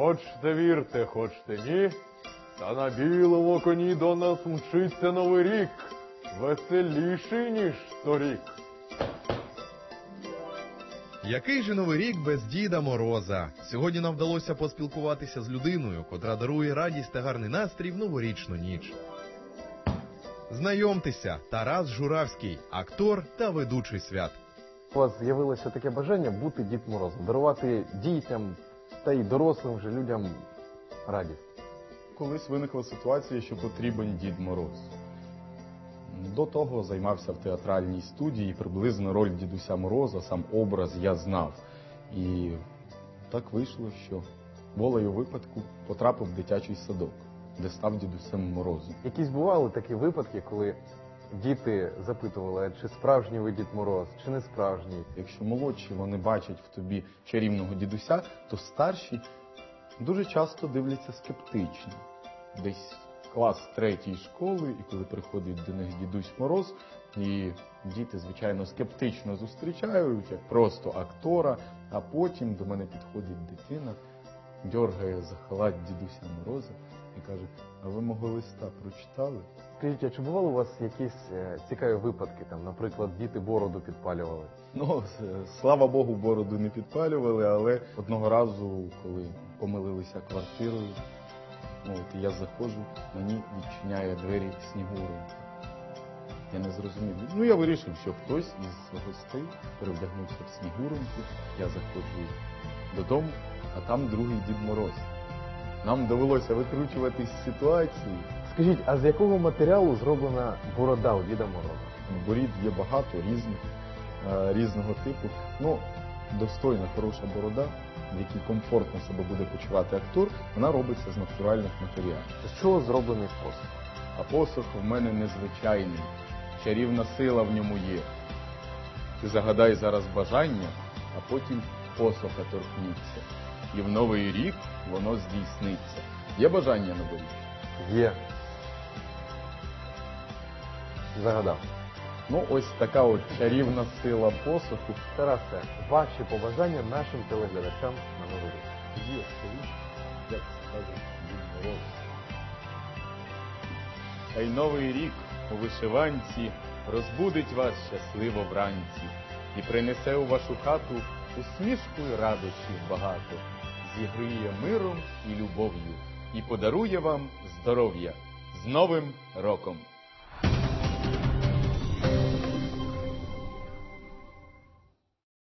Хочете вірте, хочете ні. Та на білому коні до нас мчиться новий рік, веселіший, ніж торік. Який же новий рік без Діда Мороза? Сьогодні нам вдалося поспілкуватися з людиною, котра дарує радість та гарний настрій в новорічну ніч. Знайомтеся, Тарас Журавський, актор та ведучий свят. У вас з'явилося таке бажання бути Дід Морозом, дарувати дітям та й дорослим вже людям радість. Колись виникла ситуація, що потрібен Дід Мороз. До того займався в театральній студії, приблизно роль дідуся Мороза, сам образ я знав. І так вийшло, що волею випадку потрапив в дитячий садок, де став дідусем Морозом. Якісь бували такі випадки, коли діти запитували, чи справжній ви Дід Мороз, чи не справжній. Якщо молодші вони бачать в тобі чарівного дідуся, то старші дуже часто дивляться скептично. Десь клас третьої школи, і коли приходить до них дідусь Мороз, і діти, звичайно, скептично зустрічають, як просто актора, а потім до мене підходить дитина, дьоргає за халат дідуся Мороза і каже: А ви мого листа прочитали? Скажіть, а чи бували у вас якісь е, цікаві випадки, там, наприклад, діти бороду підпалювали? Ну, с- слава Богу, бороду не підпалювали, але одного разу, коли помилилися квартирою, ну, от я заходжу, мені відчиняє двері Снігуренька. Я не зрозумів. Ну, я вирішив, що хтось із гостей перевдягнувся в Снігуреньку. Я заходжу додому, а там другий Дід Мороз. Нам довелося викручуватись з ситуації. Скажіть, а з якого матеріалу зроблена борода у Діда Мороза? Борід є багато різних, е, різного типу. Ну, достойна, хороша борода, в якій комфортно себе буде почувати актор, вона робиться з натуральних матеріалів. З чого зроблений посуд? А посох в мене незвичайний. Чарівна сила в ньому є. Ти загадай зараз бажання, а потім посоха торкніться. І в новий рік воно здійсниться. Є бажання на борі? Є. Загадав. Ну, ось така от чарівна сила посоху. Тарасе, ваші побажання нашим телеглядачам на новий рік. Є, як Дід Мороз. Хай новий рік у вишиванці розбудить вас щасливо вранці і принесе у вашу хату усмішку й радощів багато, зігріє миром і любов'ю, і подарує вам здоров'я з Новим роком!